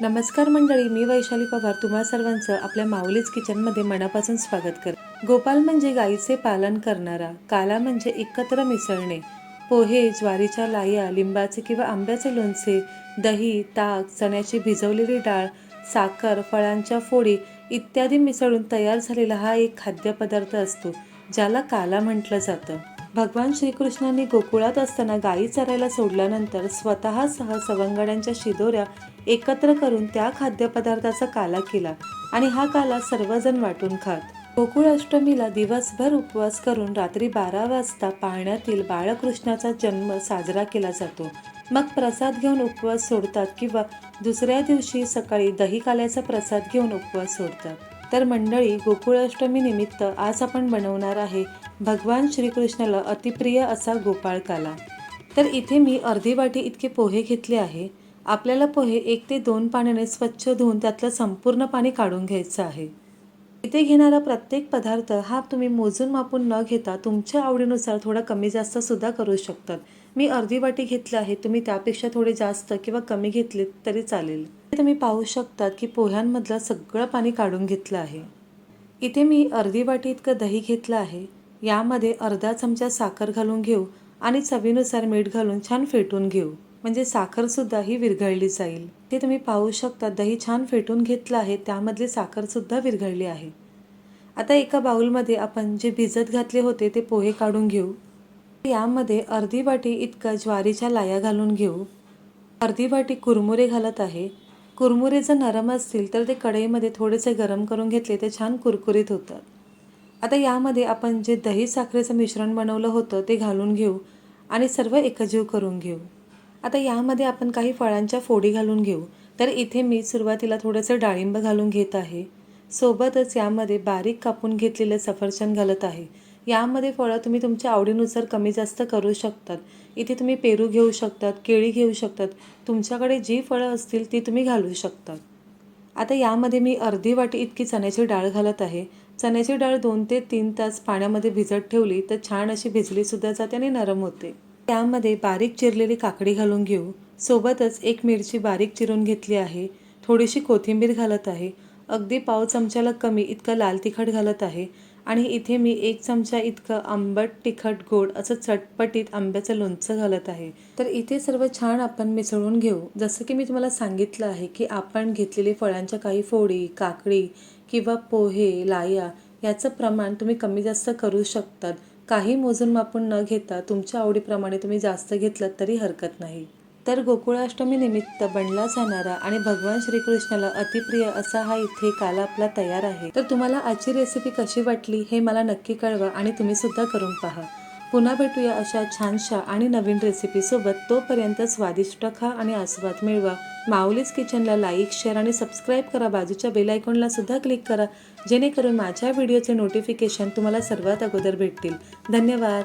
नमस्कार मंडळी मी वैशाली पवार तुम्हा सर्वांचं आपल्या माऊलीच किचनमध्ये मनापासून स्वागत कर गोपाल म्हणजे गाईचे पालन करणारा काला म्हणजे एकत्र मिसळणे पोहे ज्वारीच्या लाया लिंबाचे किंवा आंब्याचे लोणचे दही ताक चण्याची भिजवलेली डाळ साखर फळांच्या फोडी इत्यादी मिसळून तयार झालेला हा एक खाद्यपदार्थ असतो ज्याला काला म्हटलं जातं. भगवान श्रीकृष्णांनी गोकुळात असताना गायी चरायला सोडल्यानंतर स्वतःसह सवंगड्यांच्या शिदोऱ्या एकत्र करून त्या खाद्यपदार्थाचा काला केला आणि हा काला सर्वजण वाटून खात. गोकुळ अष्टमीला दिवसभर उपवास करून रात्री बारा वाजता पाळण्यातील बाळकृष्णाचा जन्म साजरा केला जातो. मग प्रसाद घेऊन उपवास सोडतात किंवा दुसऱ्या दिवशी सकाळी दही काल्याचा प्रसाद घेऊन उपवास सोडतात. तर मंडळी गोकुळाष्टमी निमित्त आज आपण बनवणार आहे भगवान श्रीकृष्णाला अतिप्रिय असा गोपाळ काला तर इथे मी अर्धी वाटी इतके पोहे घेतले आहे. आपल्याला पोहे एक ते दोन पाण्याने स्वच्छ धुवून त्यातलं संपूर्ण पाणी काढून घ्यायचं आहे. इथे घेणारा प्रत्येक पदार्थ हा तुम्ही मोजून मापून न घेता तुमच्या आवडीनुसार थोडा कमी जास्त सुद्धा करू शकतात. मी अर्धी वाटी घेतलं आहे तुम्ही त्यापेक्षा थोडे जास्त किंवा कमी घेतले तरी चालेल. तुम्ही पाहू शकतात की पोह्यांमधलं सगळं पाणी काढून घेतलं आहे. इथे मी अर्धी वाटी इतकं दही घेतलं आहे. यामध्ये अर्धा चमचा साखर घालून घेऊ आणि चवीनुसार मीठ घालून छान फेटून घेऊ. म्हणजे साखरसुद्धा ही विरघळली जाईल. ते तुम्ही पाहू शकता दही छान फेटून घेतलं आहे त्यामधली साखरसुद्धा विरघळली आहे. आता एका बाऊलमध्ये आपण जे भिजत घातले होते ते पोहे काढून घेऊ. यामध्ये अर्धी वाटी इतकं ज्वारीच्या लाया घालून घेऊ. अर्धी वाटी कुरमुरे घालत आहे. कुरमुरे जर नरम असतील तर ते कढईमध्ये थोडेसे गरम करून घेतले ते छान कुरकुरीत होतात. आता यामध्ये आपण जे दही साखरेचं मिश्रण बनवलं होतं ते घालून घेऊ आणि सर्व एकजीव करून घेऊ. आता यामध्ये आपण काही फळांच्या फोडी घालून घेऊ. तर इथे मी सुरुवातीला थोडंसं डाळिंब घालून घेत आहे. सोबतच यामध्ये बारीक कापून घेतलेलं सफरचंद घालत आहे. यामध्ये फळं तुम्ही तुमच्या आवडीनुसार कमी जास्त करू शकतात. इथे तुम्ही पेरू घेऊ शकतात केळी घेऊ शकतात. तुमच्याकडे जी फळं असतील ती तुम्ही घालू शकतात. आता यामध्ये मी अर्धी वाटी इतकी चण्याची डाळ घालत आहे. चण्याची डाळ दोन ते तीन तास पाण्यामध्ये भिजत ठेवली तर छान अशी भिजलीसुद्धा जाते आणि नरम होते. त्यामध्ये बारीक चिरलेली काकडी घालून घेऊ. सोबतच एक मिरची बारीक चिरून घेतली आहे. थोडीशी कोथिंबीर घालत आहे. अगदी पाव चमच्याला कमी इतकं लाल तिखट घालत आहे. आणि इथे मी एक चमचा इतकं आंबट तिखट गोड असं चटपटीत आंब्याचं लोणचं घालत आहे. तर इथे सर्व छान आपण मिसळून घेऊ. जसं की मी तुम्हाला सांगितलं आहे की आपण घेतलेले फळांच्या काही फोडी काकडी किंवा पोहे लाया याचं प्रमाण तुम्ही कमी जास्त करू शकतात. काही मोजून मापून न घेता तुमच्या आवडीप्रमाणे तुम्ही जास्त घेतलं तरी हरकत नाही. तर गोकुळाष्टमी निमित्त बनला जाणारा आणि भगवान श्रीकृष्णाला अतिप्रिय असा हा इथे काला आपला तयार आहे. तर तुम्हाला आजची रेसिपी कशी वाटली हे मला नक्की कळवा आणि तुम्ही सुद्धा करून पहा. पुन्हा भेटूया अशा छानशा आणि नवीन रेसिपीसोबत तोपर्यंत स्वादिष्ट खा आणि आस्वाद मिळवा. माऊलीज किचनला लाईक शेअर आणि सबस्क्राईब करा. बाजूच्या बेल आयकॉनला सुद्धा क्लिक करा. जेणेकरून माझ्या व्हिडिओचे नोटिफिकेशन तुम्हाला सर्वात अगोदर भेटतील. धन्यवाद.